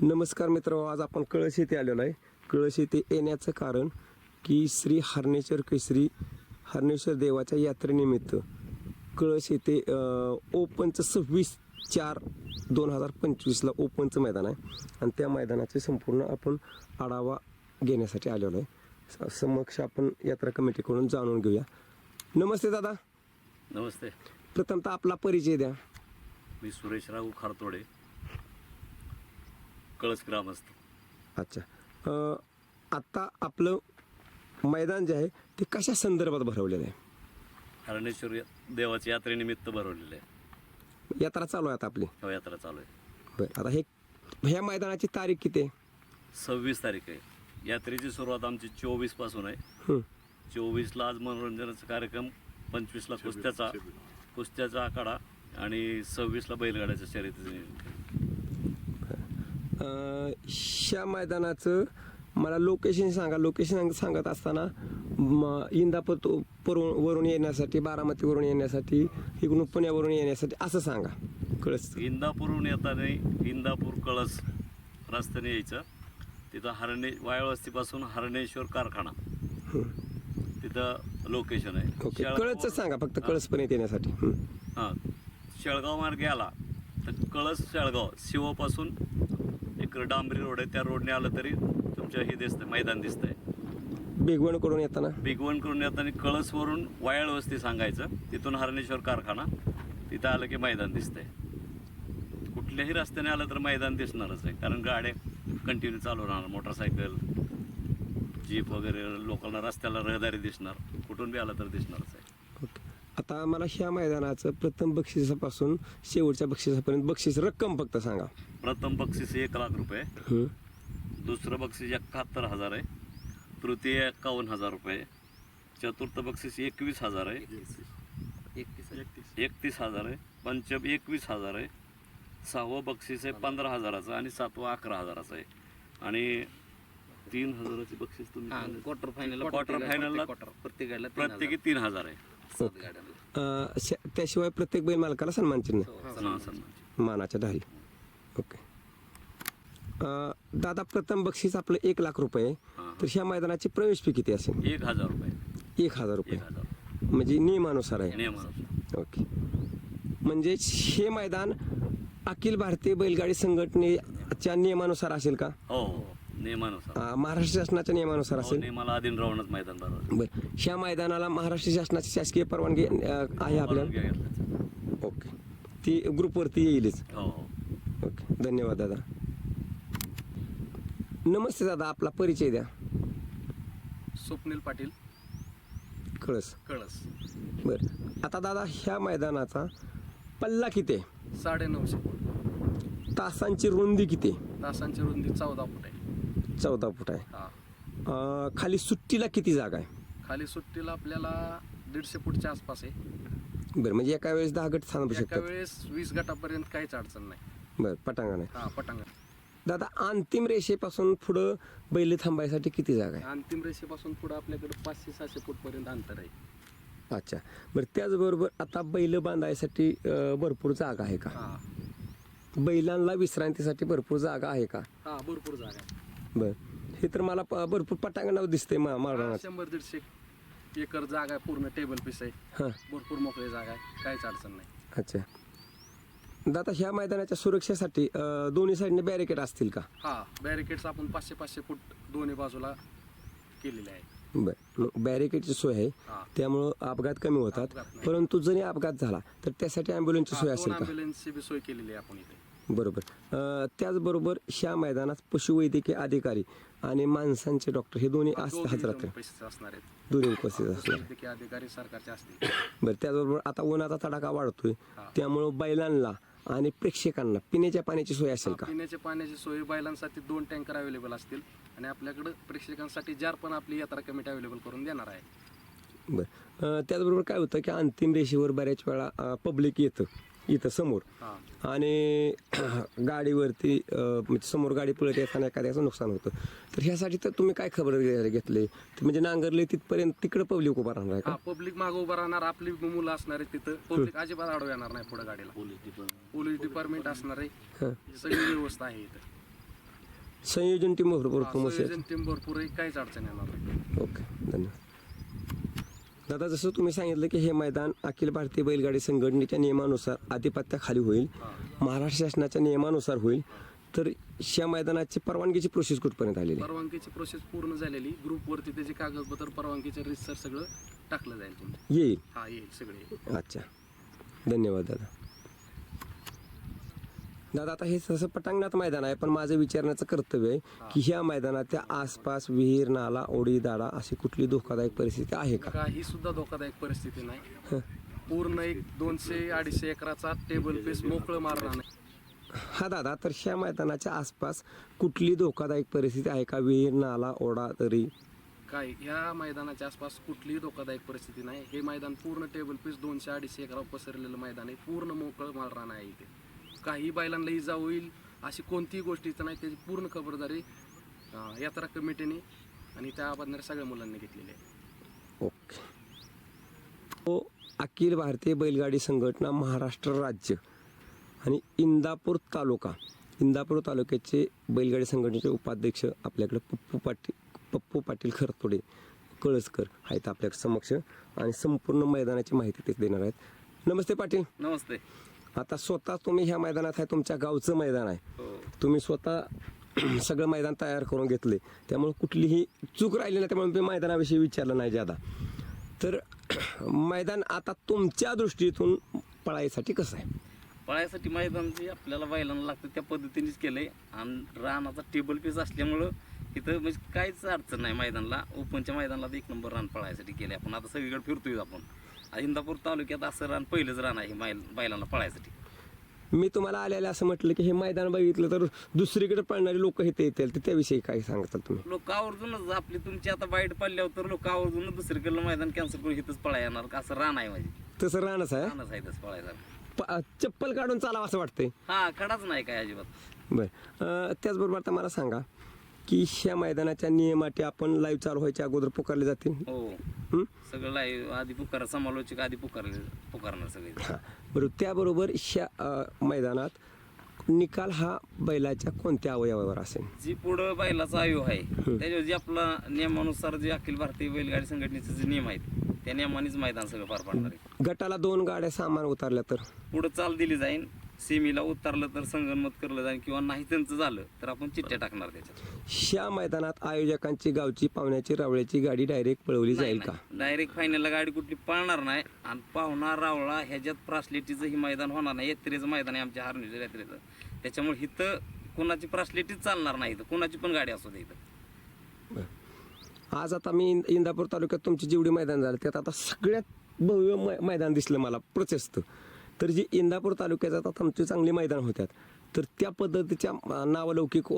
नमस्कार मित्र आज आपण कळस येथे आलेलो आहे. कळस येथे येण्याचं कारण की श्री हरणेश्वर केसरी हरणेश्वर देवाच्या यात्रेनिमित्त कळस येथे ओपनचं सव्वीस चार दोन हजार पंचवीसला ओपनचं मैदान आहे. आणि त्या मैदानाचे संपूर्ण आपण आढावा घेण्यासाठी आलेलो आहे. समक्ष आपण यात्रा कमिटीकडून जाणून घेऊया. नमस्ते दादा. नमस्ते. प्रथमतः आपला परिचय द्या. मी सुरेश राहू खारतोडे. कळस ग्रामस्थ अच्छा. अ, आत्ता आपलं मैदान जे आहे ते कशा संदर्भात भरवलेलं आहे? हरणेश्वर या- देवाच्या यात्रेनिमित्त भरवलेले आहे. यात्रा चालू आहे आता आपली. हो यात्रा चालू आहे. बरं आता हे ह्या मैदानाची तारीख किती आहे? सव्वीस तारीख आहे. यात्रेची सुरुवात आमची चोवीसपासून आहे. हं. चोवीसला आज मनोरंजनाचा कार्यक्रम पंचवीसला कुस्त्याचा कुस्त्याचा आखाडा आणि सव्वीसला बैलगाड्याच्या शर्यतीचं नियोजन. केलं. ह्या मैदानाचं मला लोकेशन सांगा. लोकेशन सांगत असताना म, इंदापूर तो- वरून येण्यासाठी बारामतीवरून येण्यासाठी इकडून पुण्यावरून येण्यासाठी असं सांगा. कळस. इंदापूरहून येताना इंदापूर कळस रस्त्याने यायचं. तिथं हरणे वायवस्तीपासून हरणेश्वर कारखाना. तिथं लोकेशन आहे. ओके कळसचं सांगा फक्त कळसपर्यंत येण्यासाठी. हं. हां. शेळगाव मार्गे आला. तर कळस शेळगाव शिवपासून एक डांबरी रोड आहे त्या रोडने आलं तरी तुमच्या हे दिसतंय मैदान दिसतंय. बेगवणकडून येताना? बिगवन करून येताना कळसवरून वायाळ वस्ती सांगायचं तिथून हरणेश्वर कारखाना तिथं आलं की मैदान दिसतंय. कुठल्याही रस्त्याने आलं तर मैदान दिसणारच आहे कारण गाड्या कंटिन्यू चालू राहणार मोटरसायकल जीप वगैरे लोकांना रस्त्याला रहदारी दिसणार कुठून बी आलं तर दिसणारच आहे. आता मला ह्या मैदानाचं प्रथम बक्षिसापासून शेवटच्या बक्षिसापर्यंत बक्षीस रक्कम फक्त सांगा. प्रथम बक्षीस एक लाख रुपये. हं. दुसरं बक्षीस एकाहत्तर हजार आहे. तृतीय एकावन्न हजार रुपये. चतुर्थ बक्षीस एकवीस हजार आहे. एकतीस हजार आहे. पंचम एकवीस हजार आहे. सहावं बक्षीस आहे पंधरा हजाराचं आणि सातवं अकरा हजाराचं आहे. आणि तीन हजाराचे बक्षीस तुम्ही क्वार्टर फायनल क्वार्टर फायनलला प्रत्येक गाडीला तीन प्रत्येकी तीन हजार आहे. सात गाड्यांना अं, श- त्याशिवाय प्रत्येक बैल मालकाला सन्मान चिन्ह. हा, सन्मान. मानाच्या ढाली ओके. अं, दादा प्रथम बक्षीस आपलं एक लाख रुपये. हा. तर ह्या मैदानाची प्रवेश फी किती असेल? एक हजार रुपये. एक हजार रुपये. एक हजार म्हणजे नियमानुसार आहे. नियमानुसार. ओके. म्हणजे हे मैदान अखिल भारतीय बैलगाडी संघटनेच्या नियमानुसार असेल का? हो हो. नियमानुसार अं, महाराष्ट्र शासनाच्या नियमानुसार हो, असेल? नियमाला अधीन राहूनच मैदान बरं. ह्या मैदानाला महाराष्ट्र शासनाची शासकीय परवानगी अं, आहे आपल्याला? परवानगी घेतल्याचं. ओके. ती ग्रुपवरती येईलच. हो हो. ओके. धन्यवाद दादा. नमस्ते दादा. आपला परिचय द्या. स्वप्नील पाटील. कळस. कळस. बरं. आता दादा ह्या मैदानाचा पल्ला किती आहे? साडे नऊशे फूट तासांची रुंदी किती आहे? तासांची रुंदी चौदा फूट आहे. चौदा फूट आहे. हा. अं, खाली सुट्टीला किती जागा आहे? खाली सुट्टीला आपल्याला दीडशे फूटच्या आसपास आहे. बरं म्हणजे एका वेळेस दहा गट थांबू एका शकतात. वेळेस वीस गटापर्यंत काहीच अडचण नाही. बरं पटांगण आहे. हा पटांगण. दादा अंतिम रेषेपासून पुढं बैल थांबायसाठी किती जागा आहे? अंतिम रेषेपासून पुढे आपल्याकडे पाचशे सहाशे फूट पर्यंत अंतर आहे. अच्छा. बरं त्याचबरोबर आता बैल बांधायसाठी अं, भरपूर जागा आहे का? हा. बैलांना विश्रांतीसाठी भरपूर जागा आहे का? हा भरपूर जागा आहे. बर. हे तर मला प- भरपूर पटांगणावर दिसतंय मा हा, माळरानात शंभर दीडशे एकर जागा आहे पूर्ण टेबल पीस आहे. हां. भरपूर मोकळी जागा आहे काहीच अडचण नाही. अच्छा. दादा ह्या मैदानाच्या सुरक्षेसाठी अं, दोन्ही साईडने बॅरिकेड असतील का? हा बॅरिकेड्स आपण पाचशे पाचशे फूट दोन्ही बाजूला केलेले आहे. बर. बॅरिकेडची सोय आहे. हा. त्यामुळं अपघात कमी होतात. अपघात नाही. परंतु जरी अपघात झाला तर त्यासाठी ॲम्ब्युलन्सची सोय हा, असेल दोन का? ॲम्ब्युलन्सची बी सोय केलेली आहे आपण इथे. बरोबर. अं, त्याचबरोबर ह्या मैदानात पशुवैद्यकीय अधिकारी आणि माणसांचे डॉक्टर हे दोन्ही असं दोघी जण पैसे असणार आहेत. दोन्ही उपस्थित असणार. वैद्यकीय अधिकारी सरकारचे असतील. बरं त्याचबरोबर आता उन्हाचा तडाखा वाढतोय. त्यामुळं बैलांना आणि प्रेक्षकांना पिण्याच्या पाण्याची सोय असेल का? पिण्याच्या पाण्याची सोय बैलांसाठी दोन टँकर अवेलेबल असतील आणि आपल्याकडे प्रेक्षकांसाठी जार पण आपली यात्रा कमिटी अवेलेबल करून देणार आहे. बरं. अं, त्याचबरोबर काय होतं की अंतिम रेषेवर बऱ्याच वेळा पब्लिक येतं. इथं समोर. हा. आणि गाडीवरती अं, म्हणजे समोर गाडी पळत येताना एखाद्याचं नुकसान होतं. तर ह्यासाठी तर तुम्ही काय खबर घेतले? ते म्हणजे नांगरले तिथपर्यंत तिकडं पब्लिक उभा राहणार आहे हा का पब्लिक मागं उभं राहणार. आपली मुलं असणार आहेत तिथं. पब्लिक अजिबात आडव येणार नाही पुढे गाडीला. पोलीस डिपार्टमेंट पोलीस डिपार्टमेंट असणार आहे. हां. सगळी व्यवस्था आहे इथं. संयोजन टीम भरपूर हा, भरपूर संयोजन टीम भरपूर आहे. काहीच अडचण येणार नाही. ओके धन्यवाद. दादा जसं तुम्ही सांगितलं की हे मैदान अखिल भारतीय बैलगाडी संघटनेच्या नियमानुसार आधिपत्याखाली होईल. महाराष्ट्र शासनाच्या नियमानुसार होईल तर या मैदानाची परवानगीची प्रोसेस कुठपर्यंत आलेली? परवानगीची प्रोसेस पूर्ण झालेली ग्रुपवरती त्याचे कागदपत्र परवानगीचे रिसर सगळं टाकलं जाईल येईल हा येईल सगळे. अच्छा धन्यवाद दादा दादा आता हे तसं पटांगणात मैदान आहे पण माझं विचारण्याचं कर्तव्य आहे की ह्या मैदानाच्या आसपास विहीर नाला ओढी दाडा अशी कुठली धोकादायक परिस्थिती आहे का? काही सुद्धा धोकादायक परिस्थिती नाही. हं. पूर्ण एक दोनशे अडीचशे एकराचा टेबल पीस मोकळं मारणार नाही. हा दादा तर ह्या मैदानाच्या आसपास कुठली धोकादायक परिस्थिती आहे का? विहीर नाला ओढा तरी काय ह्या मैदानाच्या आसपास कुठलीही धोकादायक परिस्थिती नाही. हे मैदान पूर्ण टेबल पीस दोनशे अडीचशे एकरावर पसरलेलं मैदान आहे. पूर्ण मोकळं मारणार नाही इथे. काही बैलांना इजा होईल अशी कोणतीही गोष्टीचं नाही त्याची पूर्ण खबरदारी यात्रा कमिटीने आणि त्या बांधणाऱ्या सगळ्या मुलांनी घेतलेली आहे. ओके. तो अखिल भारतीय बैलगाडी संघटना महाराष्ट्र राज्य आणि इंदापूर तालुका. इंदापूर तालुक्याचे बैलगाडी संघटनेचे उपाध्यक्ष आपल्याकडे पप्पू पाटील पप्पू पाटील खरतोडे कळसकर आहेत आपल्या समक्ष आणि संपूर्ण मैदानाची माहिती ते देणार आहेत. नमस्ते पाटील. नमस्ते. आता स्वतः तुम्ही ह्या मैदानात आहे तुमच्या गावचं मैदान आहे. हो. तुम्ही स्वतः सगळं मैदान तयार करून घेतले. त्यामुळे कुठलीही चूक राहिली नाही त्यामुळे मी मैदानाविषयी विचारलं नाही ज्यादा. तर मैदान आता तुमच्या दृष्टीतून पळायसाठी कसं आहे? पळायसाठी मैदान जे आपल्याला बैलांना लागतं त्या पद्धतीनेच केलंय. आणि रानाचा टेबल पीस असल्यामुळं इथं म्हणजे काहीच अडचण नाही मैदानला. ओपनच्या मैदानाला एक नंबर रान पळायसाठी केले आपण. आता सगळीकडे फिरतोय आपण. इंदापूर तालुक्यात असं रान पहिलंच रान आहे मैल बैलांना पळायसाठी. मी तुम्हाला आलेलं असं म्हटलं की हे मैदान बघितलं तर दुसरीकडे पळणारे लोक इथे येतील. तर त्याविषयी काय सांगताल तुम्ही? लोक आवर्जूनच आपली तुमची आता बाईट पडल्यावर तर लोक आवर्जून दुसरीकडलं मैदान कॅन्सल करून इथंच पळा येणार. का असं रान आहे माझी तसं राहणंच आहे? रानच आहे तसं पळायचं प- चप्पल काढून चालावं असं वाटतंय? हा खडाच नाही काय अजिबात. बरं. अं, त्याचबरोबर आता मला सांगा की ह्या मैदानाच्या नियमाटी आपण लाईव्ह चालू व्हायच्या अगोदर पुकारले जातील. हो. हं? सगळं लाईव्ह आधी पुकार समालोचक आधी पुकारले पुकारणार सगळे. हां. बरोबर त्याबरोबर ह्या अं, मैदानात निकाल हा बैलाच्या कोणत्या अवयवावर असेल? जी पुढं बैलाचा आयु आहे त्याच्यावर जे आपला नियमानुसार जे अखिल भारतीय बैलगाडी संघटनेचे जे नियम आहेत त्या नियमानेच मैदान सगळं पार पाडणार आहे. गटाला दोन गाड्या सामान उतरल्या तर? पुढं चाल दिली जाईल सेमीला उतरलं तर संगनमत करलं जाईल किंवा नाही त्यांचं झालं तर आपण चिठ्ठ्या टाकणार त्याच्यात. ह्या मैदानात आयोजकांची गावची पाहुण्याची रावळ्याची गाडी डायरेक्ट पळवली जाईल का? डायरेक्ट फायनलला गाडी कुठली पळणार नाही. आणि पाहुणा रावळा ह्याच्यात प्रासलेटीचं ही मैदान होणार नाही. यात्रेचं मैदान आहे आमच्या हार्नेश्वर यात्रेचं. त्याच्यामुळे इथं कोणाची प्रासलेटीच चालणार नाही इथं. कोणाची पण गाडी असू दे इथं. आज आता मी इंद- इंदापूर तालुक्यात तुमची जेवढी मैदान झालं त्यात आता सगळ्यात भव्य मै- मैदान दिसलं मला प्रशस्त. तर जी इंदापूर तालुक्यात आता तुमची चांगली मैदान होत्यात तर त्या पद्धतीच्या नावलौकिक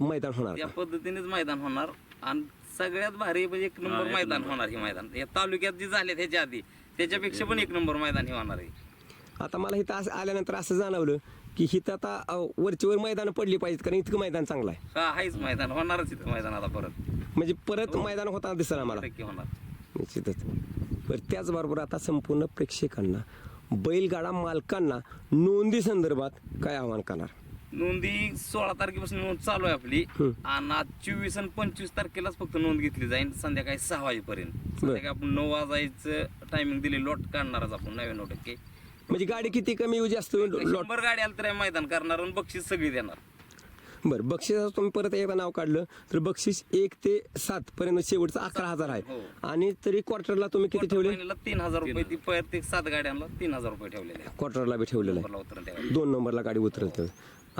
मैदान होणार त्या? पद्धतीनेच मैदान होणार आणि सगळ्यात भारी म्हणजे एक नंबर मैदान होणार हे मैदान. या तालुक्यात जे झाले त्याच्या आधी त्याच्यापेक्षा पण एक नंबर मैदान हे होणार आहे. आता मला इथं असं आल्यानंतर असं जाणवलं की हिथं आता वरचीवर मैदान पडली पाहिजेत कारण इतकं मैदान चांगलं आहे. हा आहेच मैदान होणारच इथं मैदान आता परत. म्हणजे परत मैदान होताना दिसलं आम्हाला. टक्के होणार. निश्चितच. बरं त्याचबरोबर आता संपूर्ण प्रेक्षकांना बैलगाडा मालकांना नोंदी संदर्भात काय आवाहन करणार? नोंदी सोळा तारखेपासून नोंद चालू आहे आपली. आणि आज चोवीस आणि पंचवीस तारखेलाच फक्त नोंद घेतली जाईल. संध्याकाळी सहा वाजेपर्यंत. संध्याकाळी आपण नऊ वाजायचं टायमिंग दिले लॉट काढणारच आपण नव्याण्णव टक्के. म्हणजे गाडी किती कमी येऊ जास्त? लॉट गाडी आल्या तर मैदान करणार आणि बक्षीस सगळी देणार. बरं बक्षिसाचं तुम्ही परत एकदा नाव काढलं तर बक्षीस एक ते सात पर्यंत शेवटचं अकरा हजार आहे. हो. आणि तरी क्वार्टरला तुम्ही किती ठेवले? महिन्याला तीन हजार रुपये ती प्रत्येक सात गाड्यांना तीन हजार रुपये ठेवलेले आहेत. क्वार्टरला बी ठेवलेलं नंबरला उतरून आहे. दोन नंबरला गाडी उतरत ठेवली.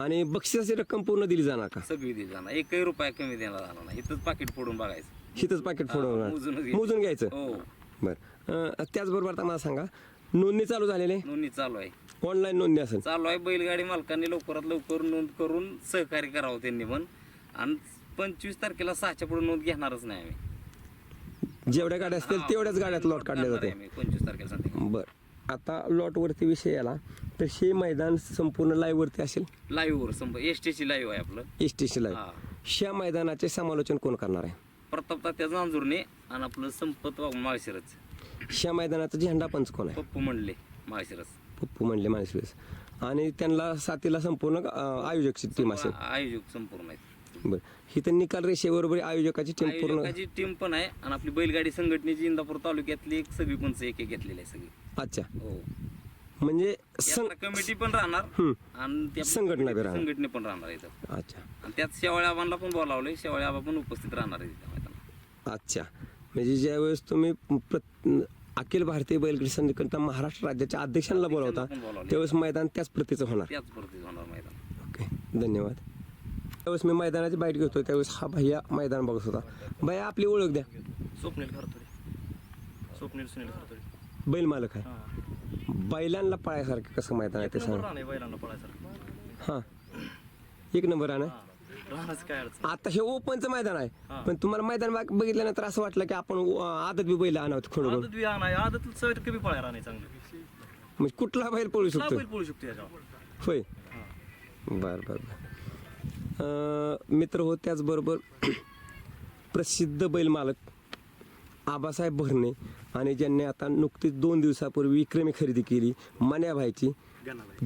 आणि बक्षिसाची रक्कम पूर्ण दिली जाणार का? सगळी दिली जाणार. एकही रुपया कमी देणार जाणार नाही. इथंच पाकिट फोडून बघायचं. हिथंच पाकिट फोडून मोजूनच घ्यायचं. मोजून घ्यायचं. हो. बरं. अं, त्याचबरोबर आता मला सांगा नोंदणी चालू झालेली नोंदणी चालू आहे. ऑनलाईन नोंदणी असेल. चालू आहे बैलगाडी मालकांनी लवकरात लवकर नोंद करून सहकार्य करावं त्यांनी पण. आणि पंचवीस तारखेला सहाच्या पुढे नोंद घेणारच नाही आम्ही. जेवढ्या गाड्या असतील तेवढ्याच गाड्यात लॉट काढले जाते आहे आम्ही पंचवीस तारखेला बर. आता लॉटवरती विषय आला. तर हे मैदान संपूर्ण लाईव्ह वरती असेल? लाईव्ह वर संप एस टीची लाईव्ह आहे आपलं. एस टी सी लाईव्ह ह्या मैदानाचे समालोचन कोण करणार आहे? प्रताप तात्या जांजुर्णे आणि आपलं संपत वाघ माळशिरस. ह्या मैदानाचा झेंडा पंच कोण आहे. पप्पू म्हणले माळशिरस. पप्पू म्हणले माणसेस आणि त्यांना साथीला संपूर्ण अं, आयोजक टीम असेल. आयोजक संपूर्ण आहेत. बरं. ही तर निकाल रेषेबरोबर आयोजकाची टीम पूर्ण आयोजकाची टीम पण आहे. आणि आपली बैलगाडी संघटनेची इंदापूर तालुक्यातली एक सगळी पंच एक एक घेतलेली आहे सगळी. अच्छा. हो. म्हणजे सं कमिटी पण राहणार. हम्म. आणि त्या संघटना बी राहणार. संघटने पण राहणार इथं अच्छा. आणि त्यात शेवाळे आबांना पण बोलावलंय शेवाळे आबा पण उपस्थित राहणार आहे तिथं मैदानात. अच्छा. म्हणजे ज्यावेळेस तुम्ही अखिल भारतीय बैलगाडी संघटना महाराष्ट्र राज्याच्या अध्यक्षांना बोलावता पण बोलावलंय. त्यावेळेस मैदान त्याच प्रतीचं होणार. त्याच पद्धतीत होणार मैदान. ओके धन्यवाद. त्यावेळेस मी मैदानाची बाईट घेतो त्यावेळेस हा भैया मैदान बघत होता. भैया आपली ओळख द्या. स्वप्नील खरतोडे स्वप्नील सुनील खरतोडे बैल मालक आहे. हां. बैलांना पळायसारखं कसं मैदान आहे ते सांग. राहणे बैलांना पळायसारखं. हां. एक नंबर आहे ना राहणंच काय अडचण आता हे ओपनचं मैदान आहे. पण तुम्हाला मैदान बघ- बघितल्यानंतर असं वाटलं की आपण अं, आदत बी बैल आणावं खोडून आदत बी आणा आदत सवय कमी पळाय राहणे चांगलं. म्हणजे कुठला बैल पळू शकतो? बैल पळू शकतो याच्यावर? होय. बर बर बर. अं, मित्र हो त्याचबरोबर प्रसिद्ध बैल मालक आबासाहेब भरणे आणि ज्यांनी आता नुकतीच दोन दिवसापूर्वी विक्रमी खरेदी केली मन्याबाईची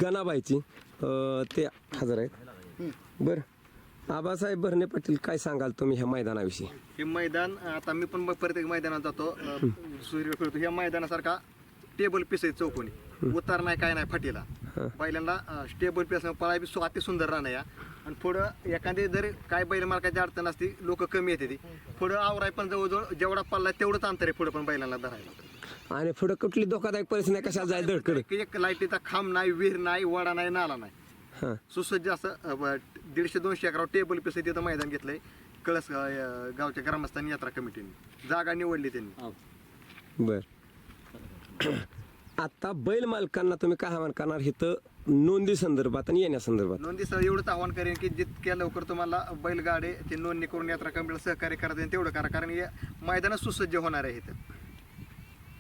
गणाबाईची. अं, ते हजर आहेत. बर. आबासाहेब भरणे पाटील काय सांगाल तुम्ही ह्या मैदानाविषयी? हे मैदान आता मी पण प्रत्येक मैदानात जातो. अ, सूर्य करतो ह्या मैदानासारखा टेबल पीस आहे चौकोनी. उतार नाही काय नाही फाटीला. बैलांना टेबल पीस पळाय बी सु- अति सुंदर राहणं या. आणि पुढं एखादी जर काय बैल मार्काची अडचण असती लोक कमी येते ती. पुढं आवराय पण जवळजवळ जेवढा पल्ला तेवढंच अंतर आहे पुढं पण बैलांना धरायला. आणि पुढं कुठली धोकादायक परिस्थिती नाही कशाला जायला धडकड? एक लाईटीचा खांब नाही विहीर नाही वडा नाही नाला नाही. हां. सुसज्ज असं दीडशे दोनशे अकरा टेबल पीस तिथं मैदान घेतलंय. कळस अ, गावच्या ग्रामस्थांनी यात्रा कमिटीने. जागा निवडली त्यांनी. बर. आता बैल मालकांना तुम्ही काय आव्हान करणार? हे तर नोंदी संदर्भात आणि येण्यासंदर्भात नोंदीसह एवढंच आव्हान करेन की जितक्या लवकर तुम्हाला बैलगाडे ची नोंदणी करून यात्रा कमिटीला सहकार्य करायचं आहे तेवढं करा. कारण हे मैदान सुसज्ज होणार आहे इथं.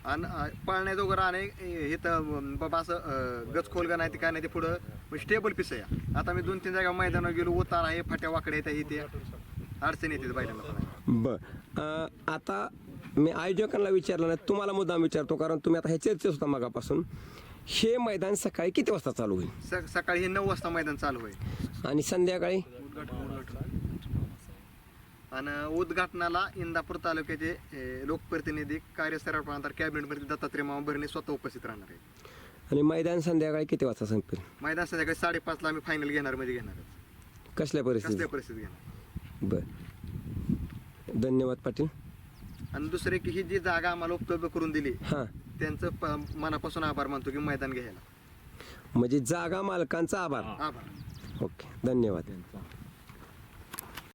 आणि पाळण्याजोगं राहणे हे तर बाबा असं अं, गचखोल का नाही ते काय नाही ते पुढं स्टेबल पीस आहे. आता मी दोन तीन जागा मैदानावर गेलो उतार आहे फाट्या वाकड्या आहेत इथे. अडचण येते बैलांना बर. आता मी आयोजकांना विचारलं नाही तुम्हाला मुद्दाम विचारतो कारण तुम्ही आता हे चर्चेत होता मगापासून. हे मैदान सकाळी किती वाजता चालू होईल? स- सकाळी हे नऊ वाजता मैदान चालू होईल. आणि संध्याकाळी? आणि उद्घाटनाला इंदापूर तालुक्याचे लोकप्रतिनिधी कार्यसर कॅबिनेट मंत्री दत्तात्रय मामा भरणे स्वतः उपस्थित राहणार आहे आणि मैदान संध्याकाळी किती वाजता संपेल? मैदान संध्याकाळी साडेपाचला आम्ही फायनल घेणार म्हणजे घेणार कसल्या कसल्या परिस्थितीत? परिस्थितीत घेणार? बर. धन्यवाद पाटील. आणि दुसरे की ही जी जागा आम्हाला उपलब्ध करून दिली हां. त्यांचं प- मनापासून आभार मानतो की मैदान घ्यायला. म्हणजे जागा मालकांचा आभार. आभार. ओके धन्यवाद.